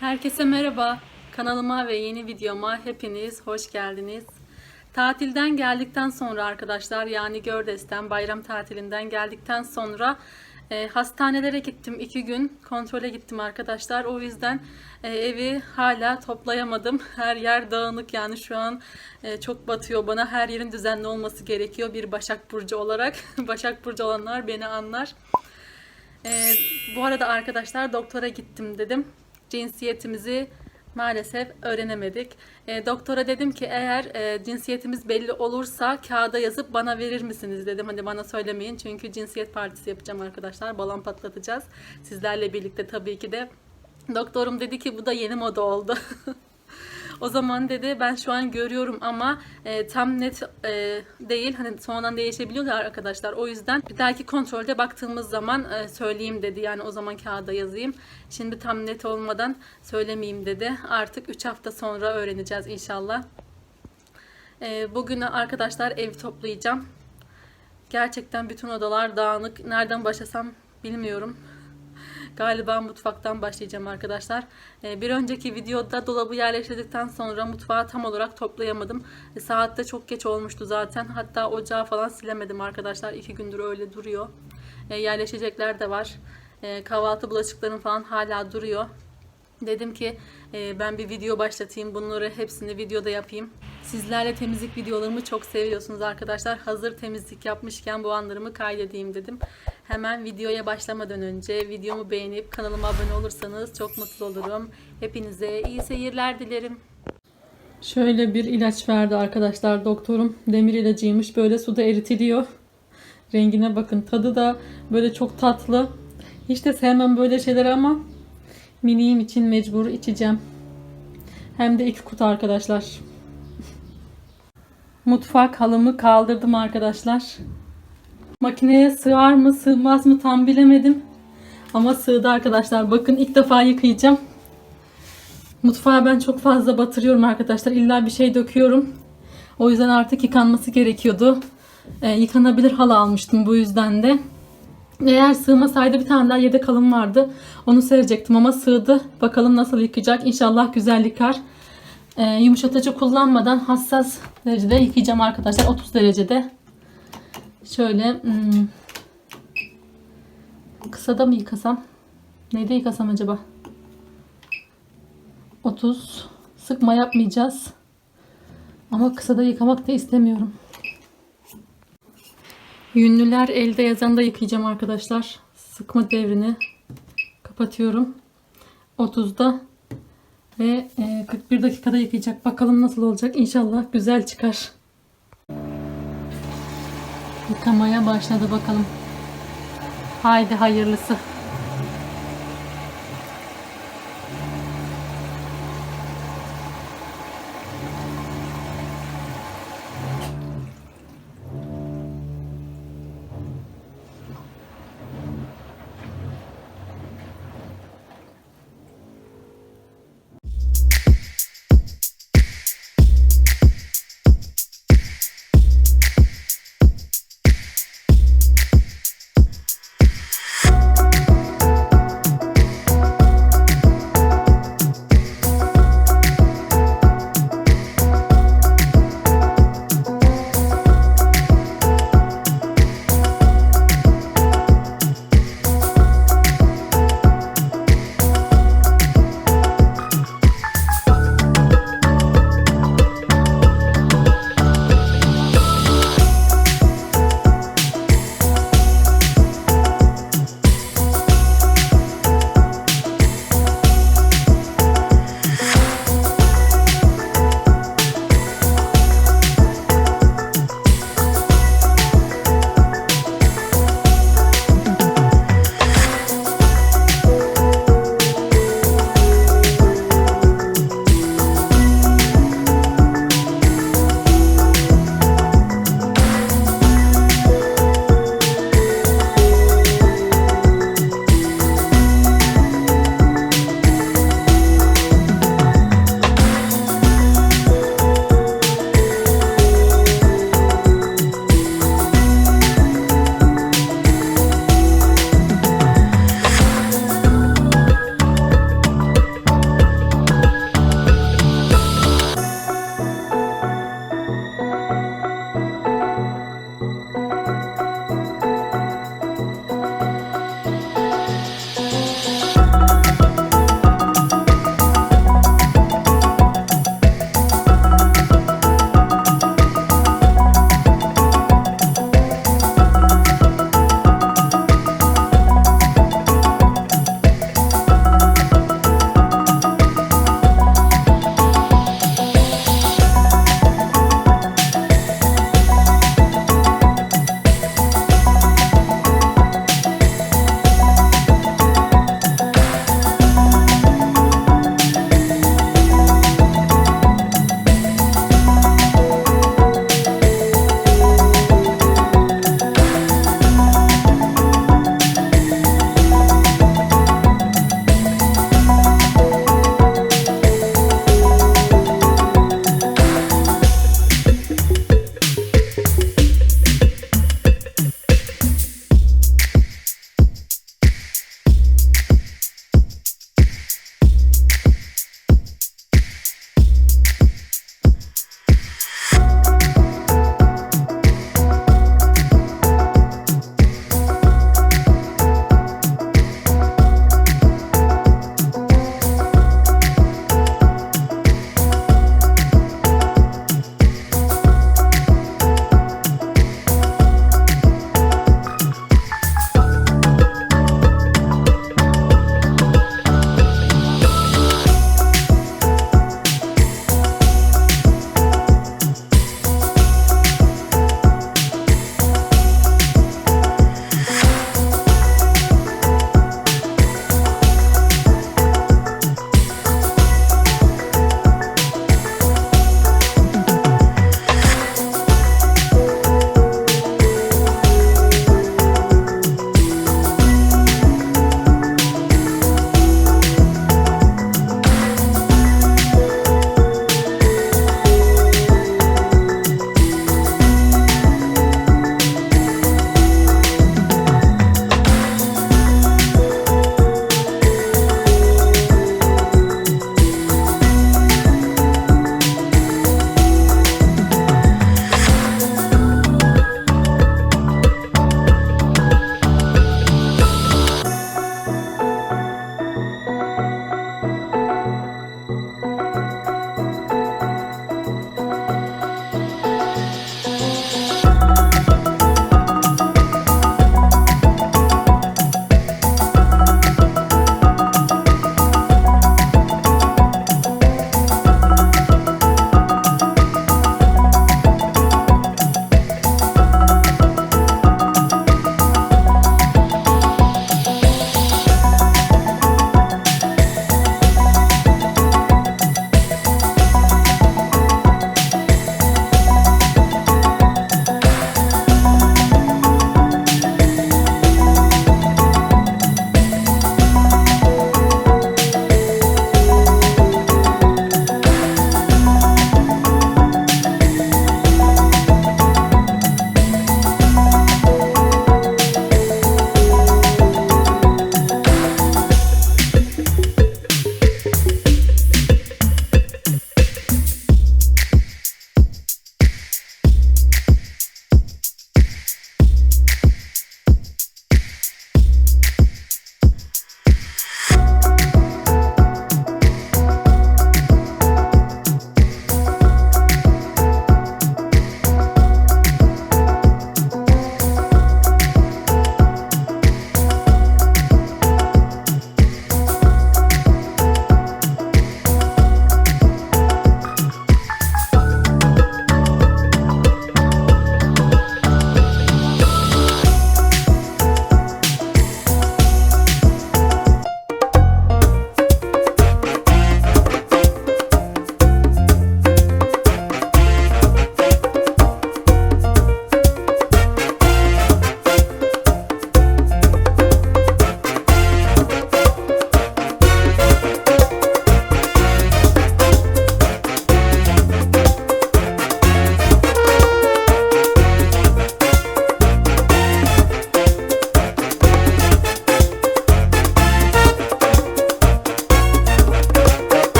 Herkese merhaba. Kanalıma ve yeni videoma hepiniz hoş geldiniz. Tatilden geldikten sonra arkadaşlar yani Gördes'ten bayram tatilinden geldikten sonra e, hastanelere gittim. iki gün kontrole gittim arkadaşlar. O yüzden e, evi hala toplayamadım. Her yer dağınık yani şu an e, çok batıyor bana. Her yerin düzenli olması gerekiyor bir Başak Burcu olarak. Başak Burcu olanlar beni anlar. Ee, bu arada arkadaşlar doktora gittim dedim. Cinsiyetimizi maalesef öğrenemedik. Ee, doktora dedim ki eğer e, cinsiyetimiz belli olursa kağıda yazıp bana verir misiniz dedim. Hani bana söylemeyin çünkü cinsiyet partisi yapacağım arkadaşlar. Balon patlatacağız. Sizlerle birlikte tabii ki de. Doktorum dedi ki bu da yeni moda oldu. O zaman dedi ben şu an görüyorum ama e, tam net e, değil. Hani sonradan değişebiliyorlar arkadaşlar. O yüzden bir dahaki kontrolde baktığımız zaman e, söyleyeyim dedi. Yani o zaman kağıda yazayım. Şimdi tam net olmadan söylemeyeyim dedi. Artık 3 hafta sonra öğreneceğiz inşallah. E, bugün arkadaşlar ev toplayacağım. Gerçekten bütün odalar dağınık. Nereden başlasam bilmiyorum. Galiba mutfaktan başlayacağım arkadaşlar. Ee, bir önceki videoda dolabı yerleştirdikten sonra mutfağı tam olarak toplayamadım. E, saat de çok geç olmuştu zaten. Hatta ocağı falan silemedim arkadaşlar. İki gündür öyle duruyor. E, yerleşecekler de var. Kahvaltı bulaşıklarım falan hala duruyor. Dedim ki e, ben bir video başlatayım. Bunları hepsini videoda yapayım. Sizlerle temizlik videolarımı çok seviyorsunuz arkadaşlar. Hazır temizlik yapmışken bu anlarımı kaydedeyim dedim. Hemen videoya başlamadan önce videomu beğenip kanalıma abone olursanız çok mutlu olurum. Hepinize iyi seyirler dilerim. Şöyle bir ilaç verdi arkadaşlar doktorum. Demir ilacıymış. Böyle suda eritiliyor. Rengine bakın. Tadı da böyle çok tatlı. Hiç de sevmem böyle şeyleri ama miniğim için mecbur içeceğim. Hem de iki kutu arkadaşlar. Mutfak halımı kaldırdım arkadaşlar. Makineye sığar mı sığmaz mı tam bilemedim. Ama sığdı arkadaşlar. Bakın ilk defa yıkayacağım. Mutfağı ben çok fazla batırıyorum arkadaşlar. İlla bir şey döküyorum. O yüzden artık yıkanması gerekiyordu. Ee, yıkanabilir halı almıştım bu yüzden de. Eğer sığmasaydı bir tane daha yedek halım vardı. Onu serecektim ama sığdı. Bakalım nasıl yıkayacak. İnşallah güzel yıkar. Ee, yumuşatıcı kullanmadan hassas derecede yıkayacağım arkadaşlar. 30 derecede. Şöyle hmm, kısada mı yıkasam? Neyde yıkasam acaba? 30 sıkma yapmayacağız. Ama kısada yıkamak da istemiyorum. Yünlüler elde yazan da yıkayacağım arkadaşlar. Sıkma devrini kapatıyorum. 30'da ve e, 41 dakikada yıkayacak. Bakalım nasıl olacak. İnşallah güzel çıkar. Yıkamaya başladı bakalım. Haydi hayırlısı.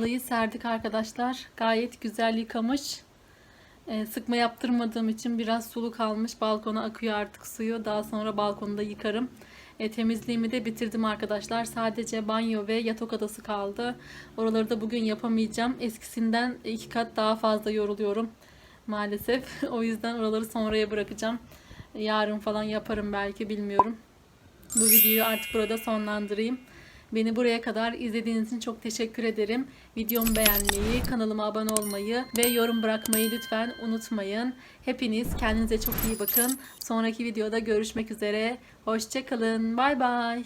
Halıyı serdik arkadaşlar. Gayet güzel yıkamış. Ee, sıkma yaptırmadığım için biraz sulu kalmış. Balkona akıyor artık suyu. Daha sonra balkonda yıkarım. E, temizliğimi de bitirdim arkadaşlar. Sadece banyo ve yatak odası kaldı. Oraları da bugün yapamayacağım. Eskisinden iki kat daha fazla yoruluyorum maalesef. o yüzden oraları sonraya bırakacağım. Yarın falan yaparım belki bilmiyorum. Bu videoyu artık burada sonlandırayım. Beni buraya kadar izlediğiniz için çok teşekkür ederim. Videomu beğenmeyi, kanalıma abone olmayı ve yorum bırakmayı lütfen unutmayın. Hepiniz kendinize çok iyi bakın. Sonraki videoda görüşmek üzere. Hoşçakalın. Bay bay.